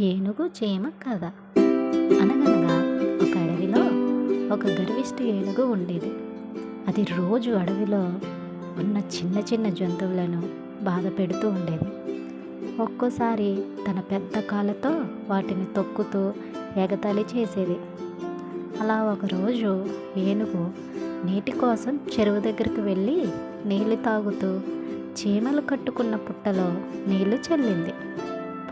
ఏనుగు చీమ కథ. అనగనగా ఒక అడవిలో ఒక గర్విష్టి ఏనుగు ఉండేది. అది రోజు అడవిలో ఉన్న చిన్న చిన్న జంతువులను బాధ పెడుతూ ఉండేది. ఒక్కోసారి తన పెద్ద కాళ్ళతో వాటిని తొక్కుతూ ఎగతాళి చేసేది. అలా ఒకరోజు ఏనుగు నీటి కోసం చెరువు దగ్గరికి వెళ్ళి నీళ్ళు తాగుతూ చీమలు కట్టుకున్న పుట్టలో నీళ్ళు చల్లింది.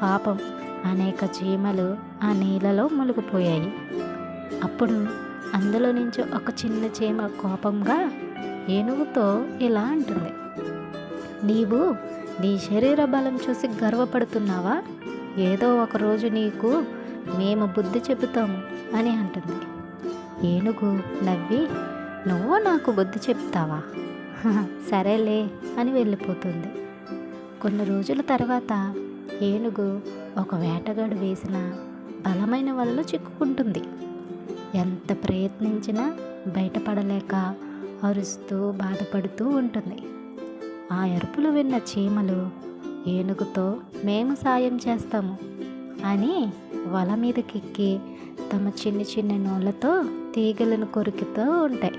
పాపం అనేక చీమలు ఆ నీళ్ళలో మునిగిపోయాయి. అప్పుడు అందులో నుంచి ఒక చిన్న చీమ కోపంగా ఏనుగుతో ఇలా అంటుంది. నీవు నీ శరీర బలం చూసి గర్వపడుతున్నావా? ఏదో ఒక రోజు నీకు మేము బుద్ధి చెబుతాము అని అంటుంది. ఏనుగు నవ్వి నువ్వు నాకు బుద్ధి చెప్తావా సరేలే అని వెళ్ళిపోతుంది. కొన్ని రోజుల తర్వాత ఏనుగు ఒక వేటగాడు వేసిన బలమైన వలలో చిక్కుకుంటుంది. ఎంత ప్రయత్నించినా బయటపడలేక అరుస్తూ బాధపడుతూ ఉంటుంది. ఆ అరుపులు విన్న చీమలు ఏనుగుతో మేము సాయం చేస్తాము అని వల మీదకెక్కి తమ చిన్న చిన్న నోళ్ళతో తీగలను కొరుకుతూ ఉంటాయి.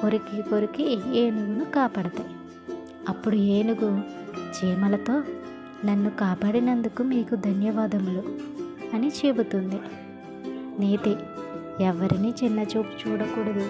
కొరికి కొరికి ఏనుగును కాపాడతాయి. అప్పుడు ఏనుగు చీమలతో నన్ను కాపాడినందుకు మీకు ధన్యవాదములు అని చెబుతుంది. నీతి ఎవరిని చిన్న చూపు చూడకూడదు.